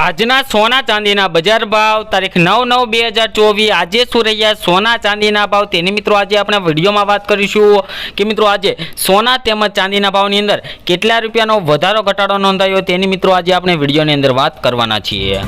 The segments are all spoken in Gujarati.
આજના સોના ચાંદીના બજાર ભાવ તારીખ નવ નવ બે હજાર ચોવીસ. આજે શું રહ્યા સોના ચાંદીના ભાવ? તેની મિત્રો આજે આપણે વિડીયોમાં વાત કરીશું કે મિત્રો આજે સોના તેમજ ચાંદીના ભાવની અંદર કેટલા રૂપિયાનો વધારો ઘટાડો નોંધાયો તેની મિત્રો આજે આપણે વિડીયોની અંદર વાત કરવાના છીએ.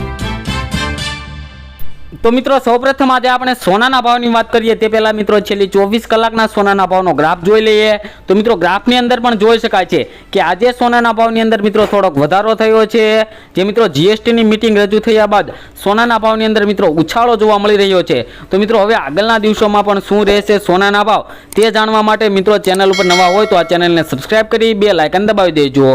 તો મિત્રો, સૌપ્રથમ આજે આપણે સોનાના ભાવની વાત કરીએ. તે પહેલાં મિત્રો, છેલ્લી ચોવીસ કલાકના સોનાના ભાવનો ગ્રાફ જોઈ લઈએ. તો મિત્રો, ગ્રાફની અંદર પણ જોઈ શકાય છે કે આજે સોનાના ભાવની અંદર મિત્રો થોડોક વધારો થયો છે. જે મિત્રો જીએસટીની મિટિંગ રજૂ થયા બાદ સોનાના ભાવની અંદર મિત્રો ઉછાળો જોવા મળી રહ્યો છે. તો મિત્રો, હવે આગળના દિવસોમાં પણ શું રહેશે સોનાના ભાવ તે જાણવા માટે મિત્રો ચેનલ ઉપર નવા હોય તો આ ચેનલને સબસ્ક્રાઇબ કરી બે લાઇકન દબાવી દેજો.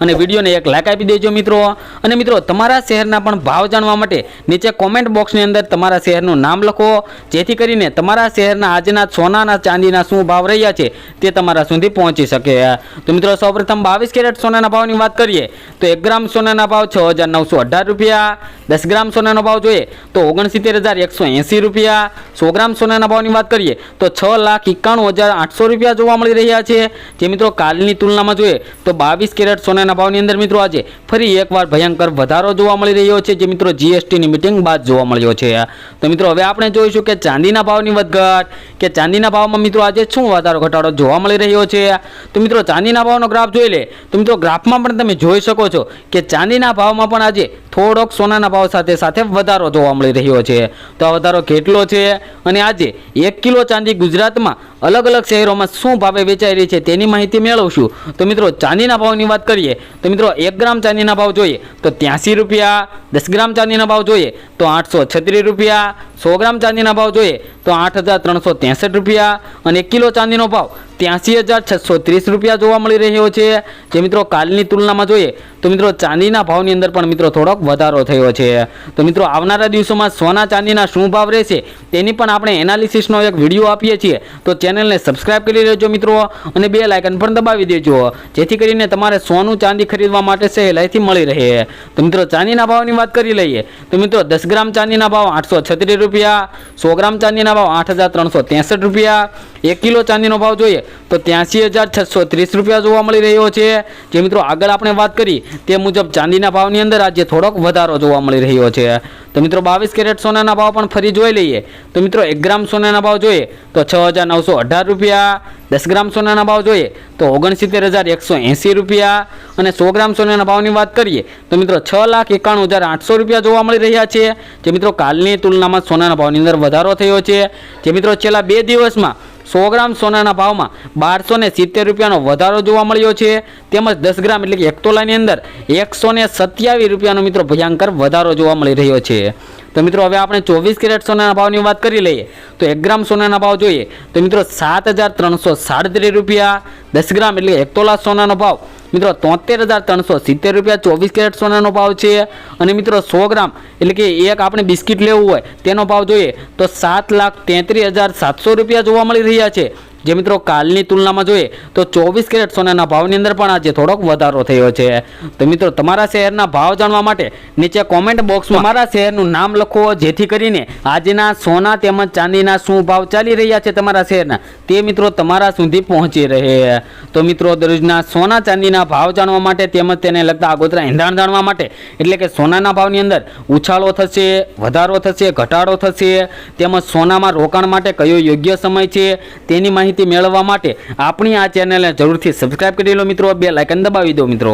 અને વિડીયોને એક લાઇક આપી દેજો મિત્રો. અને મિત્રો, તમારા શહેરના પણ ભાવ જાણવા માટે નીચે કોમેન્ટ બોક્સની અંદર તમારા શહેરનું નામ લખો. જેથી કરીને તમારા શહેરના આજના સોનાના ચાંદીના શું ભાવ રહ્યા છે તે તમારા સુધી પહોંચી શકે. તો મિત્રો, સૌપ્રથમ બાવીસ કેરેટ સોનાના ભાવની વાત કરીએ. તો એક ગ્રામ સોનાના ભાવ છ હજાર નવસો અઢાર રૂપિયા, દસ ગ્રામ સોનાનો ભાવ જોઈએ તો ઓગણસિત્તેર હજાર એકસો એંસી રૂપિયા. સો ગ્રામ સોનાના ભાવની વાત કરીએ તો છ લાખ એકાણું હજાર આઠસો રૂપિયા જોવા મળી રહ્યા છે. જે મિત્રો કાલની તુલનામાં જોઈએ તો બાવીસ કેરેટ સોનાના ભાવની અંદર મિત્રો આજે ફરી એકવાર ભયંકર વધારો જોવા મળી રહ્યો છે, જે મિત્રો જીએસટીની મિટિંગ બાદ જોવા મળ્યો છે. તો મિત્રો હવે આપણે જોઈશું કે ચાંદીના ભાવની વધઘટ, કે ચાંદીના ભાવમાં મિત્રો આજે શું વધારો ઘટાડો જોવા મળી રહ્યો છે? તો મિત્રો ચાંદીના ભાવનો ગ્રાફ જોઈ લે. તો મિત્રો ગ્રાફમાં પણ તમે જોઈ શકો છો કે ચાંદીના ભાવમાં પણ આજે થોડોક સોનાના ભાવ સાથે સાથે વધારો જોવા મળી રહ્યો છે. તો આ વધારો કેટલો છે? અને આજે એક કિલો ચાંદી ગુજરાતમાં અલગ અલગ શહેરોમાં શું ભાવે વેચાઈ રહી છે તેની માહિતી મેળવશું. તો મિત્રો, ચાંદીના ભાવની વાત કરીએ, તો મિત્રો, એક ગ્રામ ચાંદીના ભાવ જોઈએ, તો ત્યાંસી રૂપિયા, દસ ગ્રામ ચાંદીના ભાવ જોઈએ, તો આઠસો છત્રીસ રૂપિયા, સો ગ્રામ ચાંદીના ભાવ જોઈએ, તો આઠ હજાર ત્રણસો ત્રેસઠ રૂપિયા, અને એક કિલો ચાંદીનો ભાવ ત્યાંસી હજાર છસો ત્રીસ રૂપિયા જોવા મળી રહ્યો છે. જે મિત્રો, કાલની તુલનામાં જોઈએ, તો મિત્રો, ચાંદીના ભાવની અંદર પણ મિત્રો, થોડોક વધારો થયો છે. તો મિત્રો, આવનારા દિવસોમાં સોના ચાંદીના શું ભાવ રહેશે તેની પણ આપણે એનાલિસિસનો એક વીડિયો આપીએ છીએ. તો ચેનલને સબસ્ક્રાઇબ કરી લેજો મિત્રો અને બે લાઇકન પણ દબાવી દેજો. જેથી કરીને તમારે સોનું ચાંદી ખરીદવા માટે સહેલાઈથી મળી રહે. તો મિત્રો, ચાંદીના ભાવની વાત કરી લઈએ. તો મિત્રો, દસ ગ્રામ ચાંદીના ભાવ આઠસો છત્રીસ રૂપિયા, સો ગ્રામ ચાંદીના ભાવ આઠ હજાર ત્રણસો ત્રેસઠ રૂપિયા, એક કિલો ચાંદીનો ભાવ જોઈએ તો ત્યાંસી હજાર છસો ત્રીસ રૂપિયા જોવા મળી રહ્યો છે. જે મિત્રો આગળ આપણે વાત કરી તે મુજબ ચાંદીના ભાવની અંદર આજે થોડોક વધારો જોવા મળી રહ્યો છે. તો મિત્રો બાવીસ કેરેટ સોનાના ભાવ પણ ફરી જોઈ લઈએ. તો મિત્રો એક ગ્રામ સોનાના ભાવ જોઈએ તો છ હજાર નવસો અઢાર રૂપિયા. દસ ગ્રામ સોનાના ભાવ જોઈએ તો ઓગણસિત્તેર હજાર એકસો એંસી રૂપિયા. અને સો ગ્રામ સોનાના ભાવની વાત કરીએ તો મિત્રો છ લાખ એકાણું હજાર આઠસો રૂપિયા જોવા મળી રહ્યા છે. જે મિત્રો કાલની તુલનામાં સોનાના ભાવની અંદર વધારો થયો છે. જે મિત્રો છેલ્લા બે દિવસમાં સો ગ્રામ સોનાના ભાવમાં બારસો ને સિત્તેર રૂપિયાનો વધારો જોવા મળ્યો છે. તેમજ દસ ગ્રામ એટલે કે એક તોલાની અંદર એકસો ને સત્યાવીસ રૂપિયાનો મિત્રો ભયંકર વધારો જોવા મળી રહ્યો છે. તો મિત્રો, હવે આપણે ચોવીસ કેરેટ સોનાના ભાવની વાત કરી લઈએ. તો એક ગ્રામ સોનાના ભાવ જોઈએ. તો મિત્રો, સાત હજાર ત્રણસો સાડત્રીસ રૂપિયા, દસ ગ્રામ એટલે એક તોલા સોનાનો ભાવ મિત્રો, તોતેર હજાર ત્રણસો સિત્તેર રૂપિયા ચોવીસ કેરેટ સોનાનો ભાવ છે. અને મિત્રો, સો ગ્રામ એટલે કે એક આપણે બિસ્કિટ લેવું હોય તેનો ભાવ જોઈએ તો સાત લાખ તેત્રીસ હજાર સાતસો રૂપિયા જોવા મળી રહ્યા છે. જે મિત્રો કાલની તુલનામાં જોઈએ તો ચોવીસ કેરેટ સોનાના ભાવની અંદર પણ આજે થોડોક વધારો થયો છે. તો મિત્રો તમારા શહેરના ભાવ જાણવા માટે નીચે કોમેન્ટ બોક્સમાં તમારા શહેરનું નામ લખો, જેથી કરીને આજના સોના તેમજ ચાંદીના શું ભાવ ચાલી રહ્યા છે તમારા શહેરના? તે મિત્રો તમારા સુધી પહોંચી રહે. તો મિત્રો દરરોજના સોના, ચાંદીના ભાવ જાણવા માટે તેમજ તેને લગતા આગોતરા એંધાણ જાણવા માટે, એટલે કે સોનાના ભાવની અંદર ઉછાળો થશે, વધારો થશે, ઘટાડો થશે, તેમજ સોનામાં રોકાણ માટે કયો યોગ્ય સમય છે તેની માહિતી મેળવવા માટે આપણી આ ચેનલને જરૂરથી સબસ્ક્રાઇબ કરી લો મિત્રો. બે લાઇકન દબાવી દો મિત્રો.